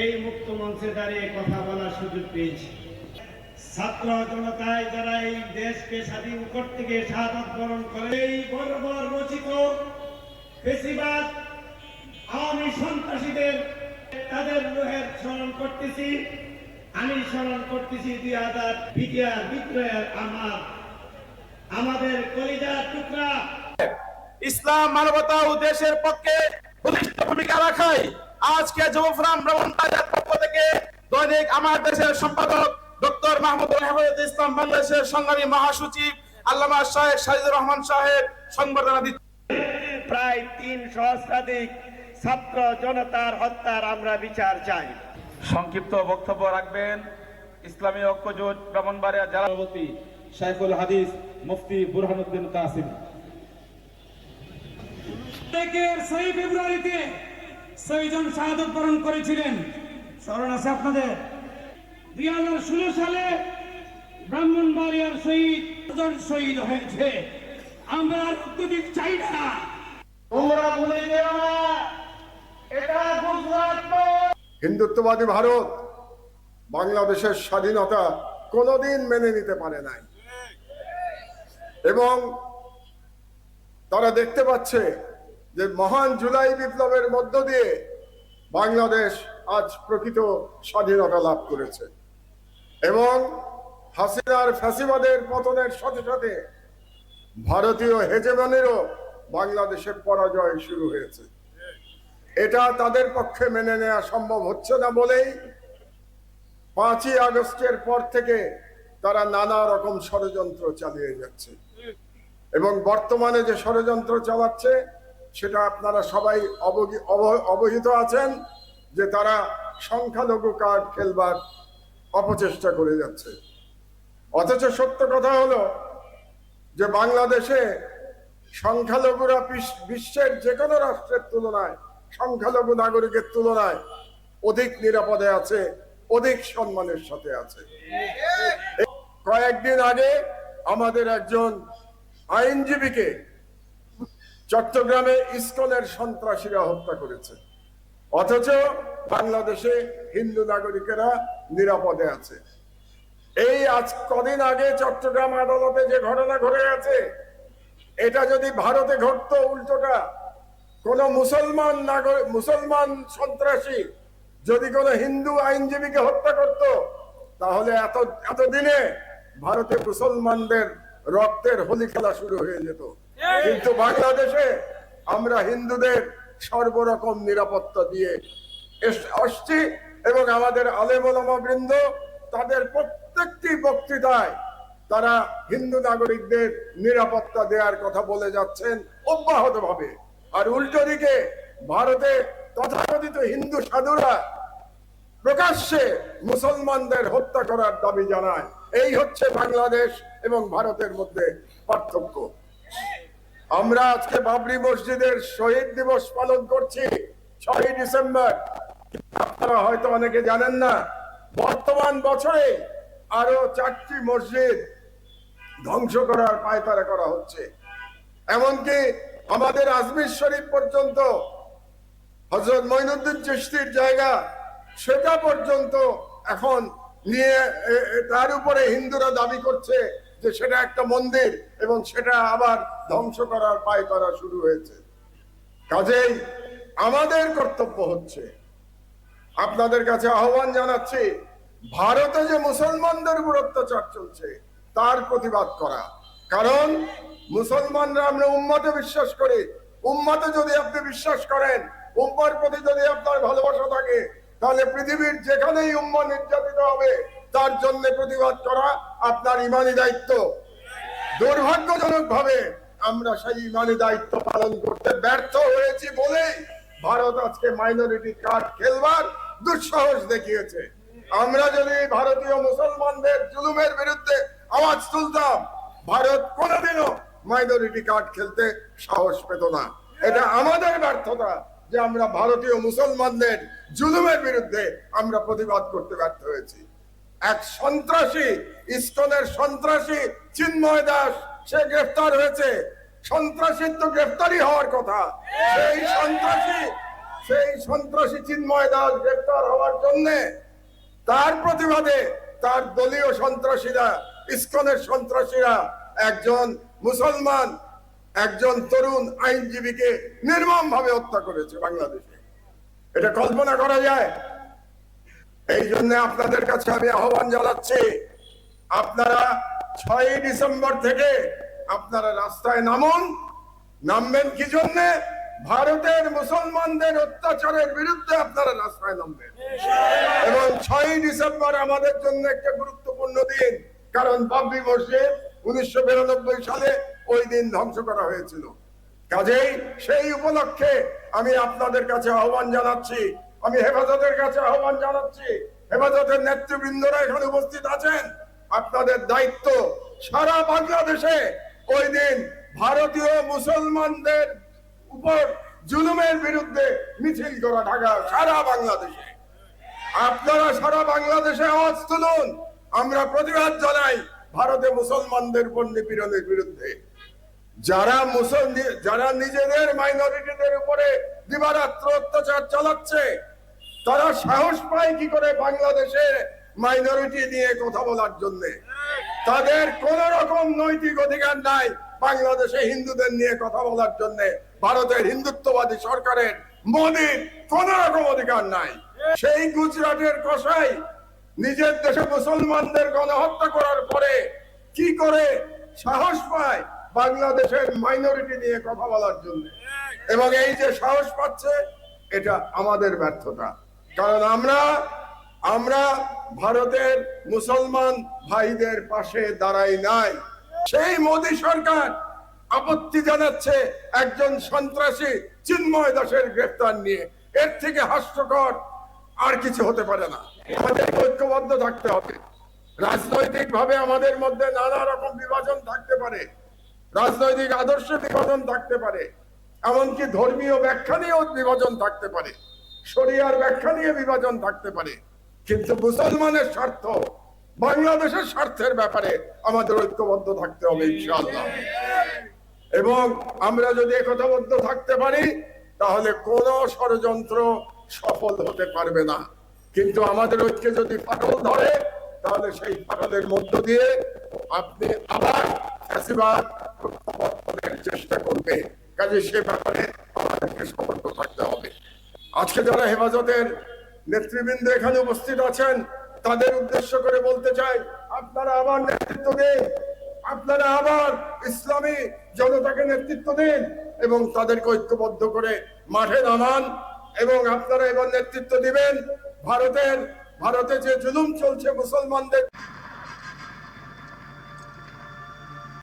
এই মুক্ত মঞ্চে দাঁড়িয়ে কথা বলার সুযোগ পেয়েছি। ছাত্র জনতায় যারা এই দেশকে স্বাধীন করতে গিয়ে শাহাদত বরণ করে, এই বর্বর রচিত বেশিরভাগ আওয়ামী সন্ত্রাসীদের তাদের লোহের স্মরণ করতেছি। আমি স্মরণ করতেছি দুই হাজার বিটিআর বিদ্রোহের আমার, আমাদের কলিজার টুকরা। ইসলাম মানবতা ও দেশের পক্ষে বলিষ্ঠ ভূমিকা রাখায় আজকে যুবফ্রাম ভ্রমণবাজার পক্ষ থেকে দৈনিক আমার দেশের সম্পাদক ডক্টর মাহমুদুল হেফাজত ইসলাম বাংলাদেশের সংগ্রামী মহাসচিব আল্লামা শাহেখ সাজিদুর রহমান সাহেব সংবর্ধনা দিচ্ছেন। প্রায় তিন সহস্রাধিক ছাত্র জনতার হত্যার আমরা বিচার চাই। সংক্ষিপ্ত বক্তব্য রাখবেন ইসলামী ঐক্যজোট ব্রাহ্মণবাড়িয়া জেলা সভাপতি শাইখুল হাদিস মুফতি বুরহানুদ্দিন কাসিম। প্রত্যেকের ছয় ফেব্রুয়ারিতে ছয়জন শাহাদত বরণ করেছিলেন। স্মরণ আছে আপনাদের? দুই হাজার ষোলো সালে ব্রাহ্মণবাড়িয়ার শহীদ শহীদ হয়েছে। আমরা আর অত্যধিক চাই না। তোমরা ভুলে যেও না এটা গুজরাট হিন্দুত্ববাদী ভারত বাংলাদেশের স্বাধীনতা কোনোদিন মেনে নিতে পারে নাই। এবং তারা দেখতে পাচ্ছে যে মহান জুলাই বিপ্লবের মধ্য দিয়ে বাংলাদেশ আজ প্রকৃত স্বাধীনতা লাভ করেছে। এবং হাসিনার ফ্যাসিবাদের পতনের সাথে সাথে ভারতীয় হেজেমনেরও বাংলাদেশের পরাজয় শুরু হয়েছে। এটা তাদের পক্ষে মেনে নেওয়া সম্ভব হচ্ছে না বলেই পাঁচই আগস্টের পর থেকে তারা নানা রকম ষড়যন্ত্র চালিয়ে যাচ্ছে। এবং বর্তমানে যে ষড়যন্ত্র চালাচ্ছে সেটা আপনারা সবাই অবহিত আছেন যে তারা সংখ্যালঘু কার্ড খেলবার অপচেষ্টা করে যাচ্ছে। অথচ সত্য কথা হলো যে বাংলাদেশে সংখ্যালঘুরা বিশ- বিশ্বের যে কোনো রাষ্ট্রের তুলনায়, সংখ্যালঘু নাগরিকের তুলনায় অধিক নিরাপদে আছে, অধিক সম্মানের সাথে আছে। কয়েকদিন আগে আমাদের একজন আইনজীবীকে চট্টগ্রামে ইসকনের সন্ত্রাসীরা হত্যা করেছে। অথচ বাংলাদেশে হিন্দু নাগরিকেরা নিরাপদে আছে। এই আজ কদিন আগে চট্টগ্রাম আদালতে যে ঘটনা ঘটে গেছে, এটা যদি ভারতে ঘটতো উল্টোটা, কোন মুসলমান নাগরিক মুসলমান সন্ত্রাসী যদি কোন হিন্দু আইনজীবীকে হত্যা করত, তাহলে এত, এতদিনে ভারতে মুসলমানদের রক্তের হোলি খেলা শুরু হয়ে যেত। কিন্তু বাংলাদেশে আমরা হিন্দুদের সর্বরকম নিরাপত্তা দিয়ে আসছি এবং আমাদের আলেমা বৃন্দ তাদের প্রত্যেকটি বক্তৃতায় তারা হিন্দু নাগরিকদের নিরাপত্তা দেওয়ার কথা বলে যাচ্ছেন অব্যাহত ভাবে আর উল্টো দিকে ভারতে তথাকথিত হিন্দু সাধুরা প্রকাশ্যে মুসলমানদের হত্যা করার দাবি জানায়। এই হচ্ছে বাংলাদেশ এবং ভারতের মধ্যে পার্থক্য। আমরা আজকে বাবরি মসজিদের শহীদ দিবস পালন করছি, ছয়ই ডিসেম্বর। আপনারা হয়তো অনেকে জানেন না, বর্তমান বছরে আরও চারটি মসজিদ ধ্বংস করার পায়তারা করা হচ্ছে। এমনকি আমাদের আজমির শরীফ পর্যন্ত হজরত মঈনুদ্দিন চিশতির জায়গা, সেটা পর্যন্ত এখন নিয়ে তার উপরে হিন্দুরা দাবি করছে যে সেটা একটা মন্দির এবং সেটা আবার ধ্বংস করার পায় করা শুরু হয়েছে। কাজেই আমাদের কর্তব্য হচ্ছে, আপনাদের কাছে আহ্বান জানাচ্ছি, ভারতে যে মুসলমানদের উপর অত্যাচার চলছে, তার প্রতিবাদ করা। কারণ মুসলমানরা আমরা উম্মতে বিশ্বাস করি। উম্মতে যদি আপনি বিশ্বাস করেন, উম্মার প্রতি যদি আপনার ভালোবাসা থাকে, তাহলে পৃথিবীর যেখানেই উম্মা নির্যাতিত হবে তার জন্য প্রতিবাদ করা আপনার ইমানি দায়িত্ব। দুর্ভাগ্যজনক ভাবে আমরা সেই ইমানি দায়িত্ব পালন করতে ব্যর্থ হয়েছি বলে ভারত আজকে মাইনরিটি কার্ড খেলবার দুঃসাহস দেখিয়েছে। আমরা যদি ভারতীয় মুসলমানদের জুলুমের বিরুদ্ধে আওয়াজ তুলতাম, ভারত কোনোদিনও মাইনরিটি কার্ড খেলতে সাহস পেত না। এটা আমাদের ব্যর্থতা যে আমরা ভারতীয় মুসলমানদের জুলুমের বিরুদ্ধে আমরা প্রতিবাদ করতে ব্যর্থ হয়েছি। এক সন্ত্রাসী, ইস্কনের সন্ত্রাসী চিন্ময় দাস, সে গ্রেফতার হয়েছে। সন্ত্রাসীর তো গ্রেফতারি হওয়ার কথা। সেই সন্ত্রাসী সেই সন্ত্রাসী চিন্ময় দাস গ্রেফতার হওয়ার জন্য তার প্রতিবাদে তার দলীয় সন্ত্রাসীরা, ইস্কনের সন্ত্রাসীরা একজন মুসলমান, একজন তরুণ আইনজীবীকে নির্মম ভাবে হত্যা করেছে বাংলাদেশে। এটা কল্পনা করা যায়? এই জন্য আপনাদের কাছে আমি আহ্বান জানাচ্ছি, আপনারা ছয়ই ডিসেম্বর থেকে আপনারা রাস্তায় নামুন। নামবেন কি জন্য? ভারতের মুসলমানদের অত্যাচারের বিরুদ্ধে আপনারা রাস্তায় নামবেন। এবং ছয়ই ডিসেম্বর আমাদের জন্য একটা গুরুত্বপূর্ণ দিন, কারণ বাবরি মসজিদ উনিশশো বিরানব্বই সালে ওই দিন ধ্বংস করা হয়েছিল। কাজেই সেই উপলক্ষে আমি আপনাদের কাছে আহ্বান জানাচ্ছি আমি হেফাজতের কাছে আহ্বান জানাচ্ছি। হেফাজতের নেতৃবৃন্দরা এখানে উপস্থিত আছেন। আপনাদের দায়িত্ব সারা বাংলাদেশে ওই দিন ভারতীয় মুসলমানদের উপর জুলুমের বিরুদ্ধে মিছিল করা ঢাকা, সারা বাংলাদেশে। আপনারা সারা বাংলাদেশে আওয়াজ তুলুন। আমরা প্রতিবাদ জানাই ভারতে মুসলমানদের উপর নিপীড়নের বিরুদ্ধে। যারা মুসল যারা নিজেদের মাইনরিটিদের উপরে দিবারাত্র অত্যাচার চালাচ্ছে তারা সাহস পায় কি করে বাংলাদেশে মাইনরিটি নিয়ে কথা বলার জন্য? তাদের কোন রকম নৈতিক অধিকার নাই বাংলাদেশে হিন্দুদের নিয়ে কথা বলার জন্য। ভারতের হিন্দুত্ববাদী সরকারের মোদীর কোন রকম অধিকার নাই। সেই গুজরাটের কষাই নিজের দেশে মুসলমানদের গণহত্যা করার পরে কি করে সাহস পায় বাংলাদেশের মাইনরিটি নিয়ে কথা বলার জন্য? এবং এই যে সাহস পাচ্ছে, এটা আমাদের ব্যর্থতা। কারণ আমরা আমরা ভারতের মুসলমান ভাইদের পাশে দাঁড়াই নাই। সেই মোদী সরকার আপত্তি জানাচ্ছে একজন সন্ত্রাসী চিন্ময় দাসের গ্রেফতার নিয়ে। এর থেকে হাস্যকর আর কিছু হতে পারে না। আমাদের ঐক্যবদ্ধ থাকতে হবে। রাজনৈতিক ভাবে আমাদের মধ্যে নানা রকম বিভাজন থাকতে পারে। রাজনৈতিক আদর্শ বিভাজন থাকতে পারে। এমনকি ধর্মীয় ব্যাখ্যা নিয়েও বিভাজন থাকতে পারে। শরিয়ার ব্যাখ্যা নিয়ে বিভাজন থাকতে পারে। কিন্তু মুসলমানের স্বার্থ, বাংলাদেশের স্বার্থের ব্যাপারে আমাদের ঐক্যবদ্ধ থাকতে হবে ইনশাআল্লাহ। এবং আমরা যদি একতাবদ্ধ থাকতে পারি, তাহলে কোন ষড়যন্ত্র সফল হতে পারবে না। কিন্তু আমাদের ঐক্যে যদি ফাটল ধরে, তাহলে সেই ফাটলের মধ্য দিয়ে আপনি আবার চেষ্টা করবে। কাজে সে ব্যাপারে আমাদেরকে সতর্ক থাকতে হবে। আজকে যারা হেফাজতের নেতৃবৃন্দ এখানে উপস্থিত আছেন, তাদের উদ্দেশ্য করে বলতে চাই, আপনারা আবার নেতৃত্ব দিন। আপনারা আবার ইসলামী জনতাকে নেতৃত্ব দিন এবং তাদেরকে ঐক্যবদ্ধ করে মাঠে নামান এবং আপনারা এবার নেতৃত্ব দিবেন। ভারতের, ভারতে যে জুলুম চলছে মুসলমানদের